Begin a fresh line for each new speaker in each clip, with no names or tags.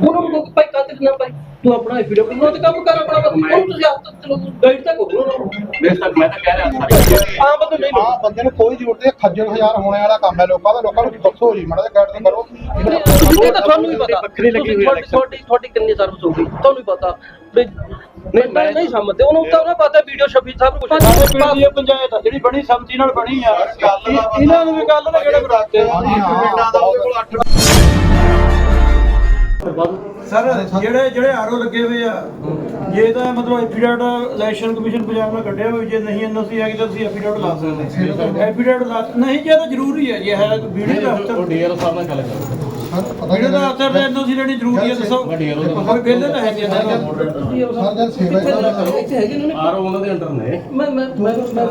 ਉਹਨਾਂ ਨੂੰ ਕਹੋ ਕਿ ਭਾਈ ਕਾਤਕ ਨਾ ਭਾਈ? ਤੂੰ ਆਪਣਾ ਐਫੀਡੇਵਿਟ ਬਣਾ ਤੇ ਕੰਮ ਕਰ ਆਪਣਾ ਹੁਣ ਤੁਸੀਂ ਆਪ ਤਾਂ ਚਲੋ ਗਾਈਡ ਤਾਂ ਕਰੋ ਉਹਨਾਂ ਨੂੰ।
ਮੇਰੇ ਤੱਕ ਮੈਂ ਤਾਂ ਕਹਿ ਰਿਹਾ ਸਾਰੇ
ਆਮ ਬੰਦੇ ਨਹੀਂ
ਹਾਂ ਬੰਦੇ ਨੂੰ ਕੋਈ ਜ਼ਰੂਰਤ ਨਹੀਂ ਖੱਜਲ ਹਜ਼ਾਰ ਹੋਣੇ ਵਾਲਾ ਕੰਮ ਹੈ ਲੋਕਾਂ ਦਾ ਲੋਕਾਂ ਨੂੰ ਦੱਸੋ ਜੀ ਮਾੜਾ ਜਿਹਾ ਗਾਈਡ ਕਰੋ।
ਇਹ ਤਾਂ ਤੁਹਾਨੂੰ ਵੀ ਪਤਾ।
ਵੱਖਰੀ ਲੱਗੀ ਹੋਈ election।
ਤੁਹਾਡੀ ਤੁਹਾਡੀ ਕਿੰਨੀ ਸਰਵਿਸ ਹੋਊਗੀ ਤੁਹਾਨੂੰ ਵੀ ਪਤਾ। ਵੀ ਨਹੀਂ ਮੈਂ ਨਹੀਂ ਸਮਝਦੇ ਉਹਨੂੰ ਤਾਂ ਉਹਨਾਂ ਪਤਾ ਵੀਡੀਓ ਸ਼ਫੀ ਸਾਹਿਬ ਨੂੰ
ਸਾਡੇ ਪਿੰਡ ਦੀ ਇਹ ਪੰਚਾਇਤ ਆ ਜਿਹੜੀ ਬਣੀ ਸੰਮਤੀ ਨਾਲ ਬਣੀ ਆ। ਇਹ- ਇਹਨਾਂ ਨੂੰ ਵੀ ਗੱਲ ਨਾ ਕਿਹੜੇ ਬਰਾਤੇ
ਪਿੰਡਾਂ ਦਾ ਉਹਦੇ ਕੋਲ 8
ਸਰ ਜਿਹੜੇ ਜਿਹੜੇ ਆਰਓ ਲੱਗੇ ਹੋਏ ਆ ਜੇ ਤਾਂ ਮਤਲਬ ਐਫੀਡੇਵਿਟ ਇਲੈਕਸ਼ਨ ਕਮਿਸ਼ਨ ਪੰਜਾਬ ਨਾਲ ਕੱਢਿਆ ਹੋਵੇ ਜੇ ਨਹੀਂ ਐਨਓਸੀ ਹੈਗੀ ਤਾਂ ਤੁਸੀਂ ਐਫੀਡੇਵਿਟ ਲਾ ਸਕਦੇ ਐਫੀਡੇਵਿਟ ਲਾ ਨਹੀਂ ਜੇ ਤਾਂ ਜ਼ਰੂਰੀ ਹੈ ਜੇ ਹੈ ਵੀਡੀਓ ਦਾ ਅਫਸਰ
ਡੀਆਰਓ ਸਾਹਿਬ ਨਾਲ ਗੱਲ ਕਰੋ।
ਵੀਡੀਓ ਦਾ ਅਫਸਰ ਤੇ ਐਨਓਸੀ ਲੈਣੀ ਜ਼ਰੂਰੀ ਹੈ ਦੱਸੋ। ਕੋਈ ਬਿੱਲ ਤਾਂ ਹੈ ਦਾ
ਸੇਵਾ ਹੀ
ਹੈਗੇ ਨੇ
ਆਰਓ ਉਹਨਾਂ ਦੇ ਅੰਡਰ ਨੇ।
ਮੈਂ ਮੈਂ ਮੈਂ ਮੈਂ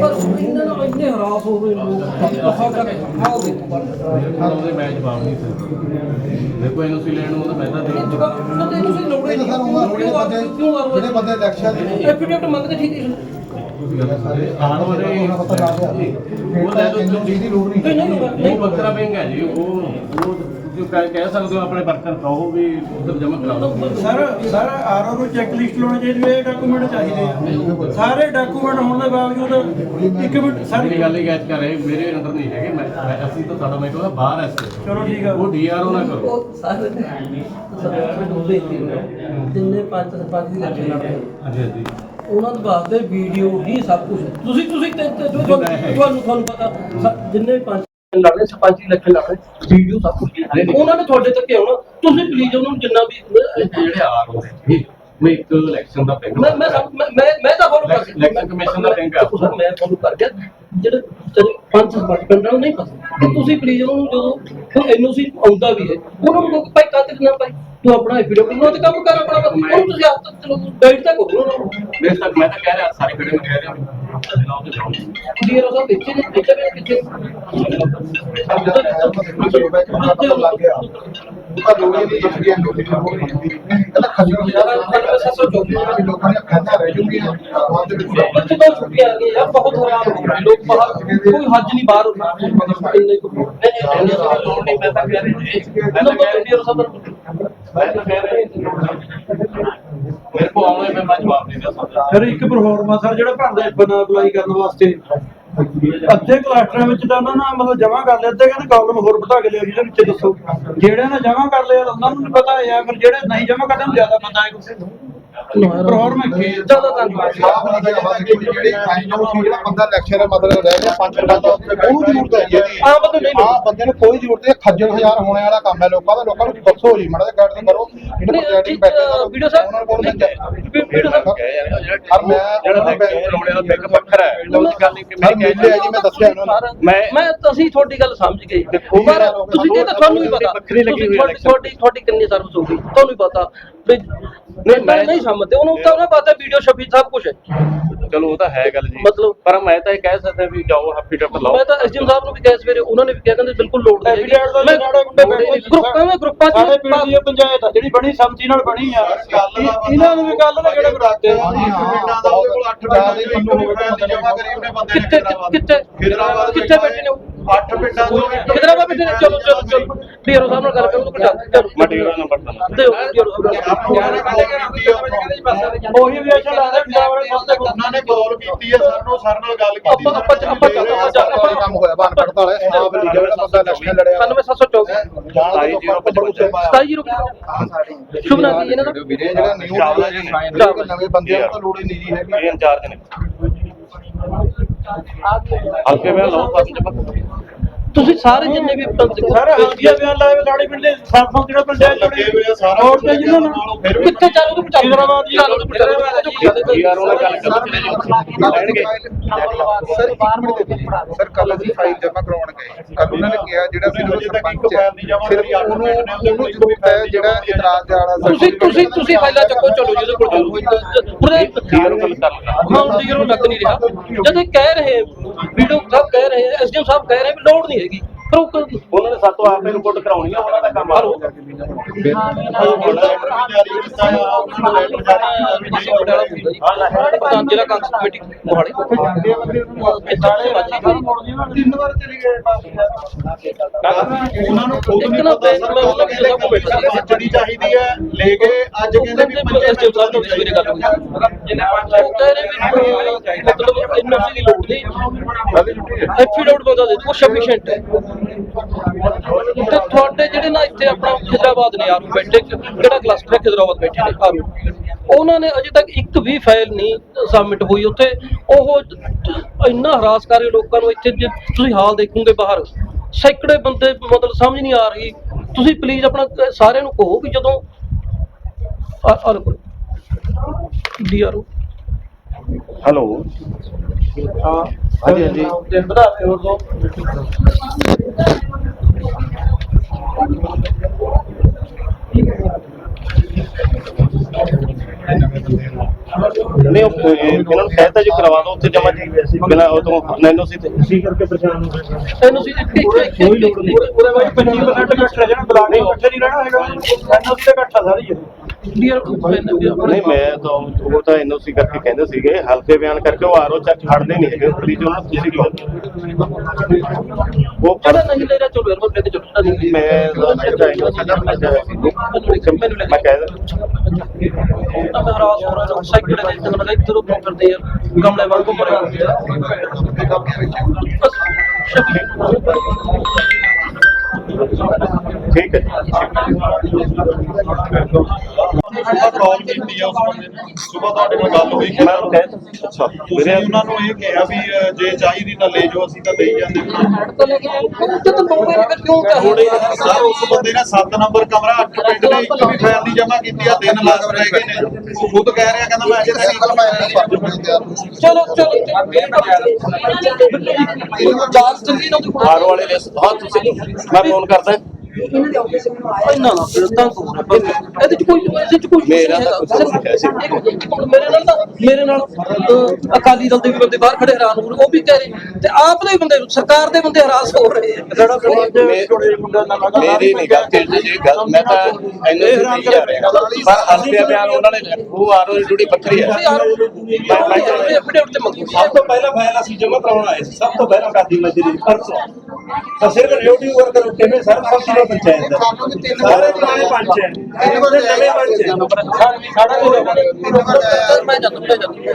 ਪਰ ਇਹਨਾਂ ਨੂੰ ਇੰਨੇ ਹਰਾਸ ਹੋ ਗਏ ਲੋਕ। ਬਹੁਤ ਕਰ ਪਰ
ਉਹਦੇ ਮੈਂ ਜਵਾਬ ਨਹੀਂ ਸਕਦਾ ਦੇਖੋ ਇਹਨੂੰ ਸੀ ਲੈਣ ਨੂੰ ਤਾਂ ਮੈਂ ਤਾਂ ਦੇ
ਤੇ ਤੁਸੀਂ ਲੋੜੇ
ਸਰ ਉਮਰ ਜਿਹੜੇ ਬੰਦੇ ਜਿਹੜੇ ਬੰਦੇ ਇਲੈਕਸ਼ਨ
ਐਫੀਡੇਵਿਟ ਠੀਕ
ਉਹਨਾਂ ਪਤਾ ਲੱਗ ਗਿਆ
ਉਹ ਲੈ ਲਓ
ਇਹਨੂੰ ਚੀਜ਼ ਦੀ ਲੋੜ ਨਹੀਂ।
ਨਹੀਂ ਨਹੀਂ
ਉਹ ਬੱਕਰਾ ਬੈਂਕ ਹੈ ਜੀ ਉਹ ਉਹ ਜੋ ਕਹਿ ਕਹਿ ਸਕਦੇ ਹੋ ਆਪਣੇ ਵਰਕਰ ਕਹੋ ਵੀ ਉਧਰ ਜਮ੍ਹਾਂ ਕਰਾਓ
ਸਰ ਸਰ ਆਰਓ ਨੂੰ ਚੈੱਕ ਲਿਸਟ ਲਾਉਣੀ ਚਾਹੀਦੀ ਹੈ ਇਹ ਡਾਕੂਮੈਂਟ ਚਾਹੀਦੇ ਆ? ਸਾਰੇ ਡਾਕੂਮੈਂਟ ਹੋਣ ਦੇ ਬਾਵਜੂਦ ਇੱਕ ਮਿੰਟ ਸਰ।
ਗੱਲ ਹੀ ਗੈਚ ਕਰ ਰਹੇ ਮੇਰੇ ਅੰਦਰ ਨਹੀਂ ਹੈਗੇ ਮੈਂ ਮੈਂ- ਅਸੀਂ ਤਾਂ ਸਾਡਾ ਮੈਟਰ ਉਹਦਾ ਬਾਹਰ ਤੇ।
ਚਲੋ ਠੀਕ ਆ।
ਉਹ ਡੀਆਰਓ ਨਾ ਕਰੋ।
ਉਹ ਸਾਰੇ ਸਾਰੇ ਡੋਲੇ ਹੀ ਨੇ ਜਿੰਨੇ ਪੰਜ ਸਰਪੰਚ ਦੀ ਇਲੈਕਸ਼ਨ ਲੜ ਰਹੇ
ਹਾਂਜੀ ਹਾਂਜੀ।
ਉਹਨਾਂ ਦੇ ਵਾਸਤੇ ਵੀਡੀਓ ਹੀ ਸਭ ਕੁਝ ਤੁਸੀਂ ਤੁਸੀਂ ਤੇ- ਤੇ ਤੁਹਾਨੂੰ ਤੁਹਾਨੂੰ ਪਤਾ ਸ- ਜਿੰਨੇ ਪੰਜ ਲੜ ਰਹੇ, ਸਰਪੰਚ ਦੀ ਇਲੈਕਸ਼ਨ ਲੜ ਰਹੇ, ਵੀਡੀਓ ਸਭ ਕੁਝ ਉਹਨਾਂ ਨੇ ਤੁਹਾਡੇ ਤੱਕ ਆਉਣਾ। ਤੁਸੀਂ ਪਲੀਜ਼ ਉਹਨਾਂ ਨੂੰ ਜਿੰਨਾ ਵੀ
ਇਹ ਜਿਹੜੇ ਆਰਓ ਨੇ ਮੈਂ ਇੱਕ ਇਲੈਕਸ਼ਨ ਦਾ ਪਿੰਗ
ਮੈਂ ਮੈਂ ਸਭ- ਮੈਂ ਮੈਂ ਮੈਂ ਤਾਂ ਫੋਲੋ ਕਰ
Election Commission ਦਾ link ਆ।
ਸਰ ਮੈਂ ਫੋਲੋ ਕਰ ਗਿਆ। ਜਿਹੜੇ ਜਿਹੜੇ ਪੰਜ ਪਿੰਡਾਂ ਨੂੰ ਨਹੀਂ ਪਤਾ। ਤੇ ਤੁਸੀਂ ਪਲੀਜ਼ ਉਹਨੂੰ ਜਦੋਂ ਕੋਈ ਐਨਓਸੀ ਆਉਂਦਾ ਵੀ ਹੈ। ਉਹਨਾਂ ਨੂੰ ਕਹੋ ਭਾਈ ਕਾਤਕ ਨਾ ਭਾਈ? ਤੂੰ ਆਪਣਾ ਐਫੀਡੇਵਿਟ ਬਣਾ ਤੇ ਕੰਮ ਕਰ ਆਪਣਾ ਹੁਣ ਤੁਸੀਂ ਆਪ ਤਾਂ ਚਲੋ ਗਾਈਡ ਤਾਂ ਕਰੋ ਉਹਨਾਂ ਨੂੰ।
ਮੇਰੇ ਤੱਕ ਮੈਂ ਤਾਂ ਕਹਿ ਰਿਹਾ ਸਾਰੇ ਖੜੇ ਮੈਂ ਕਹਿ ਰਿਹਾ। ਲਾਓ ਤੇ ਜਾਓ
ਡੀਆਰ ਸਾਹਿਬ ਇੱਥੇ ਨੇ ਇੱਥੇ ਵੀ ਕਿੱਥੇ
ਪਤਾ ਲੱਗ ਗਿਆ ਉਹ ਤਾਂ ਹੀ ਨਹੀਂ ਜਿਹੜੀ ਐਨਓਸੀ ਦੀ ਲੋੜ ਨਹੀਂ ਇਹ ਤਾਂ ਖੱਜਲ ਹਜ਼ਾਰ ਵੀ ਲੋਕਾਂ ਦੀਆਂ ਖਾਤਾ ਰਹਿ ਜੂਗੀਆਂ ਆਵਾਜ਼ ਦੇ ਵਿੱਚ
ਬੱਚੇ ਤੋਂ ਛੁੱਟੀ ਆ ਗਈ ਯਾਰ ਬਹੁਤ ਹੈਰਾਨ ਹੋ ਗਏ। ਲੋਕ ਬਾਹਰ ਕੋਈ ਹੱਜ ਨਹੀਂ ਬਾਹਰ ਹੁੰਦਾ। ਮਤਲਬ ਇੰਨੇ ਕੁ ਨਹੀਂ ਨਹੀਂ ਲੋੜ ਨਹੀਂ। ਮੈਂ ਤਾਂ ਕਹਿ ਰਿਹਾ ਜੀ। ਨੰਬਰ ਡੀਆਰ ਸਾਹਿਬ ਦਾ
ਮੈਂ ਤਾਂ ਕਹਿ ਰਿਹਾ ਮੇਰੇ ਕੋ ਆਉਣੇ ਮੈਂ ਮੈਂ ਜਵਾਬ ਦੇ ਦਿਆ ਸਕਦਾ।
ਫਿਰ ਇੱਕ ਪਰਫਾਰਮਾ ਸਰ ਜਿਹੜਾ ਭਰਦਾ ਬਣਾ ਅਪਲਾਈ ਕਰਨ ਵਾਸਤੇ ਅੱਧੇ ਕਲਾਸਟਰਾਂ ਵਿੱਚ ਤਾਂ ਉਹਨਾਂ ਨੇ ਮਤਲਬ ਜਮਾ ਕਰ ਲਿਆ, ਅੱਧੇ ਕਹਿੰਦੇ ਕਾਲਮ ਹੋਰ ਵਧਾ ਕੇ ਲਿਆ ਜਿਹਦੇ ਵਿੱਚ ਦੱਸੋ। ਜਿਹੜਿਆਂ ਨੇ ਜਮ੍ਹਾਂ ਕਰ ਲਿਆ, ਉਹਨਾਂ ਨੂੰ ਪਤਾ ਹੈ ਫਿਰ ਜਿਹੜੇ ਨਹੀਂ ਜਮਾ ਕਰਦੇ, ਉਹਨੂੰ ਜ਼ਿਆਦਾ ਪਤਾ ਹੈ ਕਿਸੇ ਨੂੰ ਪਰਫਾਰਮਾ ਕੀ
ਜ਼ਿਆਦਾ ਧੰਨਵਾਦ
ਹੈ ਬਸ ਕੋਈ ਜਿਹੜੀ ਜਿਹੜਾ ਬੰਦਾ ਲੈਕਚਰ ਮਤਲਬ ਰਹਿ ਗਿਆ ਪੰਜ ਸਰਪੰਚ ਉਹਨੂੰ ਜ਼ਰੂਰਤ ਹੈ ਜੀ
ਆਮ ਬੰਦੇ ਨਹੀਂ
ਹਾਂ ਬੰਦੇ ਨੂੰ ਕੋਈ ਜ਼ਰੂਰਤ ਨਹੀਂ ਖੱਜਲ ਹਜ਼ਾਰ ਹੋਣੇ ਵਾਲਾ ਕੰਮ ਹੈ ਲੋਕਾਂ ਦਾ ਲੋਕਾਂ ਨੂੰ ਦੱਸੋ ਜੀ ਮਾੜਾ ਜਿਹਾ ਗਾਈਡ ਕਰੋ ਜਿਹੜੇ
ਠੀਕ,
ਬੈਠੇ
ਵੀਡੀਓ ਸਾਹਿਬ, ਵੀਡੀਓ ਸਾਹਿਬ,
ਪਰ ਮੈਂ
ਜਿਹੜਾ ਲਾਉਣੇ ਦਾ ਪਿੰਗ ਪੱਥਰ ਹੈ। ਉਹਦੀ ਗੱਲ ਨਹੀਂ ਕਿ ਮੈਂ
ਮਿਲੇ ਜੀ ਮੈਂ ਦੱਸਿਆ ਉਹਨਾਂ
ਮੈਂ-
ਮੈਂ ਅਸੀਂ ਤੁਹਾਡੀ ਗੱਲ ਸਮਝ ਗਏ। ਪਰ ਤੁਸੀਂ ਇਹ ਤਾਂ ਤੁਹਾਨੂੰ ਵੀ ਪਤਾ
ਵੱਖਰੀ ਲੱਗੀ ਹੋਈ
ਤੁਹਾਡੀ-
election।
ਤੁਹਾਡੀ ਤੁਹਾਡੀ ਕਿੰਨੀ ਸਰਵਿਸ ਹੋਊਗੀ ਤੁਹਾਨੂੰ ਵੀ ਪਤਾ। ਨਹੀਂ ਮੈਂ ਨਹੀਂ ਸਮਝਦੇ ਉਹਨੂੰ ਤਾਂ ਉਹਨਾਂ ਪਤਾ ਵੀਡੀਓ ਸ਼ਫੀ ਸਭ ਕੁਝ ਹੈ।
ਚਲੋ ਉਹ ਤਾਂ ਹੈ ਗੱਲ ਜੀ।
ਮਤਲਬ-
ਪਰ ਮੈਂ ਤਾਂ ਇਹ ਕਹਿ ਸਕਦਾ ਵੀ ਜਾਓ ਹਾਫੀ ਟੱਪ ਲਾਓ।
ਮੈਂ ਤਾਂ ਐਸਡੀਐਮ ਸਾਹਿਬ ਨੂੰ ਵੀ ਕਿਹਾ ਸਵੇਰੇ ਉਹਨਾਂ ਨੇ ਵੀ ਕਿਹਾ ਕਹਿੰਦੇ ਬਿਲਕੁਲ ਲੋੜ ਨਹੀਂ ਹੈਗੀ।
ਦਾ
ਗਰੁੱਪਾਂ ਵਿੱਚ ਗਰੁੱਪਾਂ
ਸਾਡੇ ਪਿੰਡ ਦੀ ਇਹ ਪੰਚਾਇਤ ਆ ਜਿਹੜੀ ਬਣੀ ਸੰਮਤੀ ਨਾਲ ਬਣੀ ਆ। ਇਹ- ਇਹਨਾਂ ਨੂੰ ਵੀ ਗੱਲ ਨਾ ਕਿਹੜੇ ਬਰਾਤੇ
ਪਿੰਡਾਂ ਦਾ ਉਹਦੇ ਕੋਲ 8 ਪਿੰਡਾਂ ਦੇ ਪਿੰਡੋਂ ਜਮਾ ਗਰੀਬ ਨੇ ਬੰਦੇ
ਕਿੱਥੇ ਕਿੱਥੇ ਕਿੱਥੇ ਬੈਠੇ ਨੇ
8 ਪਿੰਡਾਂ ਤੋਂ
ਬੈਠੇ ਨੇ ਚਲੋ ਚਲੋ ਚਲੋ। ਡੀਆਰਓ ਸਾਹਿਬ ਨਾਲ ਗੱਲ ਕਰੋ ਤਾਂ ਚਲੋ
ਮੈਂ ਡੀਓ ਨੰਬਰ ਦਵਾਂ
ਦਿਓ ਡੀਆਰਓ ਸਾਹਿਬ
ਉਹੀ ਵਿਆਸ਼ਨ ਲਾਦੇ ਪੰਜਾਬ ਵਾਲੇ ਸਭ ਤੋਂ
ਉਹਨਾਂ ਨੇ ਕਾਲ ਕੀਤੀ ਹੈ ਸਰ ਨੂੰ ਸਰ ਨਾਲ ਗੱਲ ਕੀਤੀ
ਆਪਾਂ- ਆਪਾਂ- ਆਪਾਂ- ਆਪਾਂ-
ਕੰਮ ਹੋਇਆ ਬਾਨ ਪੜਤਾ ਵਾਲੇ ਆਪ ਲਿਖਿਆ ਜਿਹੜਾ ਬੰਦਾ ਇਲੈਕਸ਼ਨ ਲੜਿਆ
97724
ਜਾਣ ਦੇ ਲੋਕਾਂ ਨੂੰ ਬੜੂ ਸੇ ਪਾਇਆ
27 ਸ਼ੁਭ ਨਾਮ ਕੀ ਇਹਨਾਂ ਦਾ?
ਵੀਰੇ ਜਿਹੜਾ ਨਿਊ
ਜੀ।
ਨਵੇਂ ਬੰਦਿਆਂ ਨੂੰ ਤਾਂ ਲੋੜ ਹੀ ਨਹੀਂ ਜੀ ਹੈਗੀ।
ਇੰਚਾਰਜ ਨੇ। ਹਲਕੇ ਮੈਂ ਲਾਓ ਫਾਰਮ ਜਮਾ
ਤੁਸੀਂ ਸਾਰੇ ਜਿੰਨੇ ਵੀ
ਸਰ ਹਲਕੀਆ ਬਿਆਨ ਲਾਏ ਵੇ ਸਾਡੇ ਪਿੰਡ ਦੇ ਸਰਪੰਚ ਜਿਹੜਾ? ਪਿੰਡ
ਆ ਸਾਰਾ
ਹੋਰ ਤੇ ਜਿਹਨਾਂ ਨੂੰ
ਕਿੱਥੇ ਚਾਲੂ ਤੋਂ ਬਚਾਓ
ਹੈਦਰਾਬਾਦ ਜੀ।
ਚਾਲੂ ਤੋਂ ਬਚਾਓ
ਡੀਆਰਓ ਨਾਲ ਗੱਲ ਕਰੋ ਲੈਣਗੇ
ਸਰ ਦੇ ਕੱਲ ਅਸੀਂ ਫਾਈਲ ਜਮ੍ਹਾਂ ਕੱਲ ਉਹਨਾਂ ਨੇ ਕਿਹਾ ਜਿਹੜਾ ਸਿਰਫ ਸਰਪੰਚ ਹੈ। ਸਿਰਫ ਉਹਨੂੰ ਉਹਨੂੰ ਜ਼ਰੂਰਤ ਹੈ ਜਿਹੜਾ ਇਤਰਾਜ਼ ਵਾਲਾ
ਤੁਸੀਂ ਤੁਸੀਂ ਤੁਸੀਂ ਫਾਈਲਾਂ ਚੱਕੋ ਚਲੋ ਜਿਹਦੇ ਕੋਲ ਚਲੋ ਪੂਰੇ
ਡੀਆਰਓ ਗੱਲ ਕਰ
ਹਾਂ ਡੀਆਰਓ ਲੱਗ ਨਹੀਂ ਰਿਹਾ। ਜਦ ਇਹ ਕਹਿ ਰਹੇ ਵੀਡੀਓ ਸਾਹਿਬ ਕਹਿ ਰਹੇ ਐਸਡੀਐਮ ਸਾਹਿਬ ਕਹਿ ਰਹੇ ਵੀ ਲੋੜ ਨਹੀਂ ਹੈਗੀ। ਪਰ ਉਹ ਕ-
ਉਹਨਾਂ ਨੇ ਸਾਤੋਂ ਆਪੇ ਰਿਪੋਰਟ ਕਰਾਉਣੀ ਆ ਉਹਨਾਂ ਦਾ ਕੰਮ ਆ
ਹਲੋ ਪ੍ਰਧਾਨ ਜ਼ਿਲ੍ਹਾ ਕਾਂਗਰਸ ਕਮੇਟੀ ਮੋਹਾਲੀ
ਤਿੰਨ ਵਾਰ ਚਲੇ ਗਏ
ਉਹਨਾਂ ਨੂੰ ਖੁਦ ਨਹੀਂ ਪਤਾ ਸਰ
ਉਹਨਾਂ ਨੂੰ ਬੈਠਾ ਸੀ।
ਪੰਚੜੀ ਚਾਹੀਦੀ ਹੈ ਲੈ ਕੇ ਅੱਜ ਕਹਿੰਦੇ ਵੀ ਪੰਚੇ
ਐਸਟੀਐਮ ਸਾਹਿਬ ਨਾਲ ਸਵੇਰੇ ਗੱਲ ਹੋਈ ਉਹ ਕਹਿ ਰਹੇ ਵੀ ਮਤਲਬ ਐਨਓਸੀ ਦੀ ਲੋੜ ਨਹੀਂ ਐਫੀਡੇਵਿਟ ਬੰਦਾ ਦੇ ਉਹ ਸਫੀਸ਼ੀਐਂਟ ਹੈ ਤੇ ਤੁਹਾਡੇ ਜਿਹੜੇ ਨਾ ਇੱਥੇ ਆਪਣਾ ਖਿਦਰਾਬਾਦ ਨੇ ਆਰੂ ਬੈਠੇ ਕਿਹੜਾ ਕਲਸਟਰ ਹੈ ਖਿਦਰਾਬਾਦ ਬੈਠੇ ਨੇ ਆਰੂ ਉਹਨਾਂ ਨੇ ਅਜੇ ਤੱਕ ਇੱਕ ਵੀ ਫਾਈਲ ਨਹੀਂ ਸਬਮਿਟ ਹੋਈ ਉੱਥੇ। ਉਹ ਇੰਨਾ ਹਰਾਸ ਕਰ ਰਹੇ ਲੋਕਾਂ ਨੂੰ ਇੱਥੇ, ਜੇ ਤੁਸੀਂ ਹਾਲ ਦੇਖੋਗੇ ਬਾਹਰ, ਸੈਂਕੜੇ ਬੰਦੇ ਮਤਲਬ ਸਮਝ ਨਹੀਂ ਆ ਰਹੀ। ਤੁਸੀਂ ਪਲੀਜ਼ ਆਪਣਾ ਸਾਰਿਆਂ ਨੂੰ ਕਹੋ ਵੀ ਜਦੋਂ ਆ ਆ ਡੀਆਰਓ
ਹੈਲੋ ਹਾਂ ਹਾਂਜੀ ਹਾਂਜੀ।
ਦਿਨ ਵਧਾ ਕੇ ਹੋਰ ਦੋ।
ਨਹੀਂ ਉਹ ਇਹ ਇਹਨਾਂ ਨੂੰ ਕਹਿਤਾ ਜੀ ਕਰਵਾ ਦਿਓ ਉੱਥੇ ਜਮਾ ਜੀ ਬਿਨਾ ਉਹ ਤੋਂ ਨੈਨੋ ਸੀ ਤੇ।
ਇਸੇ ਕਰਕੇ ਪਰੇਸ਼ਾਨ ਹੋ ਗਏ
ਇਹਨੂੰ ਸੀ ਇੱਕ ਇੱਕ
ਕੋਈ ਲੋੜ ਨਹੀਂ। ਉਹਦੇ ਬਾਈ 25% ਇਕੱਠ ਰਹਿ ਜਾਣਾ ਬਲਾਕ ਨਹੀਂ ਇਕੱਠੇ ਨਹੀਂ ਰਹਿਣਾ ਹੈਗਾ। ਐਨਓਸੀ ਤੇ ਇਕੱਠਾ ਸਾਰੀ ਹੈ।
ਡੀਆਰਓ
ਨਹੀਂ ਮੈਂ ਤਾਂ ਉਹ ਤਾਂ ਐਨਓਸੀ ਕਰਕੇ ਕਹਿੰਦੇ ਸੀਗੇ ਹਲਕੇ ਬਿਆਨ ਕਰਕੇ ਉਹ ਆਰਓ ਚੱਕ ਛੱਡਦੇ ਨਹੀਂ ਹੈਗੇ ਪਲੀਜ਼ ਉਹਨਾਂ ਨੂੰ ਤੁਸੀਂ ਕਹੋ ਉਹ
ਜਿਹੜਾ ਨਹੀਂ ਲੈ ਰਿਹਾ ਚਲੋ ਯਾਰ ਮੈਂ ਕੇ ਚੁੱਕਦਾ ਨਹੀਂ
ਮੈਂ ਜਿਹੜਾ ਐਨਓਸੀ ਦਾ ਭੇਜਿਆ ਹੋਇਆ ਸੀ
ਮੈਨੂੰ
ਮੈਂ ਕਹਿ ਦਿੰਦਾ
ਤਾਂ ਮੈਂ ਹਰਾਸ ਹੋ ਰਿਹਾ ਸਾਈਕਲ ਦੇ ਇੱਧਰ ਨਾਲ ਇੱਧਰ ਉੱਧਰ ਕਰਦੇ ਯਾਰ ਗਮਲੇ ਵਾਂਗ ਘੁੰਮ ਰਹੇ ਬਸ
ਠੀਕ ਹੈ
ਕਾਲ ਕੀਤੀ ਆ ਉਸ ਬੰਦੇ ਨੇ। ਸੁਬਾ ਤੁਹਾਡੇ ਨਾਲ ਗੱਲ ਹੋਈ ਕਿ
ਮੈਂ ਉਹਨੂੰ ਕਹਿ ਦਿੱਤਾ ਅੱਛਾ।
ਤੁਸੀਂ ਉਹਨਾਂ ਨੂੰ ਇਹ ਕਿਹਾ ਵੀ ਅ, ਜੇ ਚਾਹੀਦੀ ਤਾਂ ਲੈ ਜਾਓ ਅਸੀਂ ਤਾਂ ਦੇਈ ਜਾਂਦੇ।
ਤਾਂ ਲੈ ਕੇ ਤੇ ਤਾਂ ਲੋਕਾਂ ਨੇ ਫਿਰ ਕਿਉਂ ਕਹੇ
ਥੋੜੇ ਸਰ ਉਸ ਬੰਦੇ ਨੇ 7 ਨੰਬਰ ਕਮਰਾ 8 ਪਿੰਡ ਨੇ ਇੱਕ ਵੀ ਫਾਈਲ ਨਹੀਂ ਜਮ੍ਹਾਂ ਕੀਤੀ ਆ ਦਿਨ ਲਾਸ ਰਹਿ ਗਏ ਨੇ। ਉਹ ਖੁਦ ਕਹਿ ਰਿਹਾ ਕਹਿੰਦਾ ਮੈਂ ਅਜੇ ਤੱਕ
ਚਲੋ ਚਲੋ ਚਾਰ ਚੰਗੀ ਨਾ ਉਹਦੀ
ਆਰਓ ਵਾਲੇ ਨੇ ਹਾਂ ਤੁਸੀਂ ਮੈਂ ਫੋਨ ਕਰਦਾ।
ਇੰਨਾ ਨਾ ਫਿਰ ਤਾਂ ਹੋ ਰਿਹਾ ਬਸ ਇਹਦੇ ਚ ਕੋਈ ਇਹਦੇ ਚ ਕੋਈ
ਮੇਰਾ ਤਾਂ ਕੁਛ ਨਹੀਂ ਹੈ ਸੀ।
ਇੱਕ ਮਿੰਟ, ਇੱਕ ਮਿੰਟ, ਮੇਰੇ ਨਾਲ ਤਾਂ ਮੇਰੇ ਨਾਲ ਅਹ, ਅਕਾਲੀ ਦਲ ਦੇ ਵੀ ਬੰਦੇ ਬਾਹਰ ਖੜੇ ਹੈਰਾਨ ਹੋ ਰਹੇ ਉਹ ਵੀ ਕਹਿ ਰਹੇ ਤੇ ਆਪ ਦੇ ਵੀ ਬੰਦੇ ਸਰਕਾਰ ਦੇ ਬੰਦੇ ਹਰਾਸ ਹੋ ਰਹੇ ਆ
ਸਾਡਾ ਸਮਾਜ
ਮੇ-
ਛੋੜੇ ਮੁੰਡਾ ਨਾ ਲਗਾ
ਮੇਰੀ ਨਹੀਂ ਗਲਤੀ ਜੀ ਗੱਲ ਮੈਂ ਤਾਂ ਐਨਓਸੀ ਨਹੀਂ ਜਾ ਰਿਹਾ ਪਰ ਹਲਕੇ ਬਿਆਨ ਉਹਨਾਂ ਨੇ ਉਹ ਆਰਓ ਦੀ ਡਿਊਟੀ ਵੱਖਰੀ ਹੈ
ਅਸੀਂ ਯਾਰ ਇਹ ਐਫੀਡੇਵਿਟ ਤੇ ਮੰਗੀ
ਸਭ ਤੋਂ ਪਹਿਲਾਂ ਫਾਈਲ ਅਸੀਂ ਜਮ੍ਹਾਂ ਕਰਾਉਣ ਆਏ ਸੀ ਸਭ ਤੋਂ ਪਹਿਲਾਂ ਕਾਦੀ ਮਜਰੀ ਪਰਸੋਂ ਤਾਂ ਸਿਰਫ ਡਿਊਟੀ ਵਰਕਰ ਕਿਵੇਂ ਸਰ ਸਭ ਜ਼ਿਲ੍ਹੇ ਪੰਚਾਇਤ ਦਾ। ਸਾਰੇ ਪੁਰਾਣੇ ਪੰਚ ਹੈ ਨਵੇਂ ਪੰਚ ਹੈ।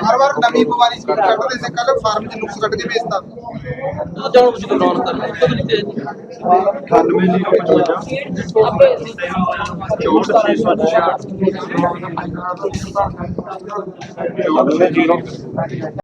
ਹਰ ਵਾਰ ਨਵੀਂ ਬਿਮਾਰੀ ਸੀ ਕੱਢਦੇ ਸੀ। ਕੱਲ ਫਾਰਮ ਚ ਨੁਕਸ ਕੱਢ ਕੇ ਵੇਚਤਾ
ਜਾਣ ਬੁੱਝ ਕੇ ਬਣਾਉਣ ਕਰ ਕਦੇ ਨਹੀਂ। ਤੇ
98
ਜੀਰੋ